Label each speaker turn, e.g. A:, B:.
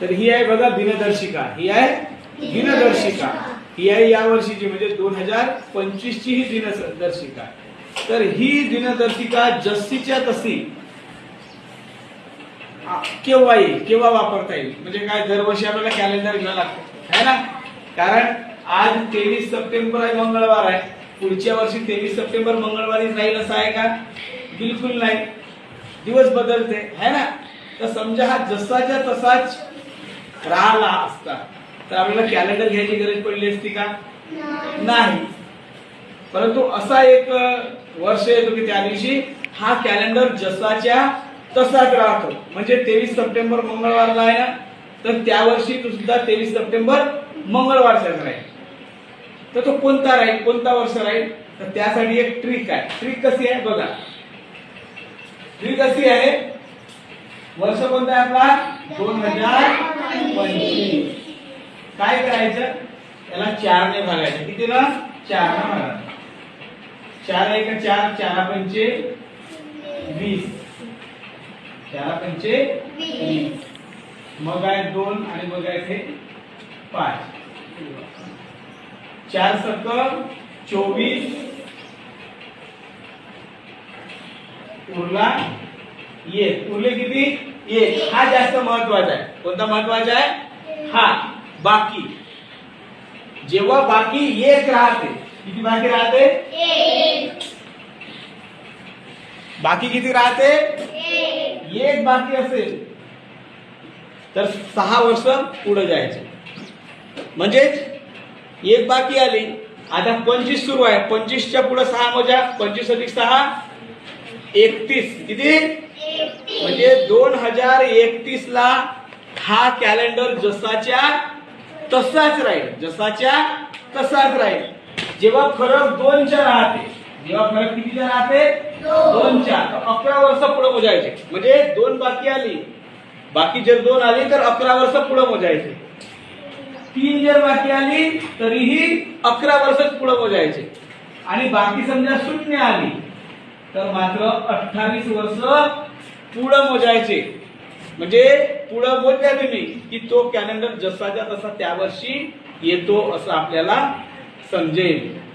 A: तर ही आहे बघा दिनदर्शिका. ही आहे दिनदर्शिका. ही आहे या वर्षीची म्हणजे दोन हजार पंचवीस ची ही दिनदर्शिका. तर ही दिनदर्शिका जशीच्या तशी केव्हा येईल? केव्हा वापरता येईल? म्हणजे काय दरवर्षी आपल्याला कॅलेंडर घ्यावं लागतं. है ना? कारण आज तेवीस सप्टेंबर आहे मंगळवार आहे. पुढच्या वर्षी तेवीस सप्टेंबर मंगळवारी राहील असं आहे का? बिलकुल नाही. दिवस बदलते. है ना? तर समजा हा जसाच्या तसाच राहिला असता. तर आपल्याला कॅलेंडर घ्यायची गरज पडली असती का? नाही. परंतु असा एक वर्ष येतो की त्या दिवशी हा कॅलेंडर जसाच्या तसाच राहतो. म्हणजे तेवीस सप्टेंबर मंगळवारला आहे ना तर त्या वर्षी तो सुद्धा तेवीस सप्टेंबर मंगळवारचाच राहील. तर तो कोणता राहील? कोणता वर्ष राहील? तर त्यासाठी एक ट्रिक आहे. ट्रिक कशी आहे? बघा. ट्रिक कशी आहे? वर्ष कोणता आहे आपला? दोन हजार पंचवीस. काय करायचं? याला चारने भागायचं. किती ना चार ने भागायचं. चार एक चार चार पंचे वीस. चार पंचे वीस. मग आहे दोन आणि मग आहे ते पाच. चार सक चोवीस. उरला येत. उरले किती? एक हा जास्त महत्त्वाचा आहे. कोणता महत्त्वाचा आहे? हा बाकी. जेव्हा बाकी एक राहते किती बाकी राहते? बाकी किती राहते? एक बाकी असेल तर सहा वर्ष पुढे जायचे. म्हणजेच एक बाकी आली आता पंचवीस सुरू आहे. पंचवीसच्या पुढे सहा मजा. पंचवीस अधिक सहा एकतीस. किती? म्हणजे दोन हजार एकतीस ला हा कॅलेंडर जसाच्या तसाच राहील. जसाच्या तसाच राहील. जेव्हा फरक दोनच्या राहते जेव्हा फरक कितीच्या राहते? दोनच्या. अकरा वर्ष पुढे मोजायचे. म्हणजे दोन बाकी आली. बाकी जर दोन आली तर अकरा वर्ष पुढे मोजायचे. तीन जर बाकी आली तरीही अकरा वर्षच पुढे मोजायचे. आणि बाकी समजा शून्य आली तर मात्र अठ्ठावीस वर्ष पुढं मोजायचे. म्हणजे पुढं मोजल्या तुम्ही की तो कॅलेंडर जसाच्या तसा त्या वर्षी येतो असं आपल्याला समजेल.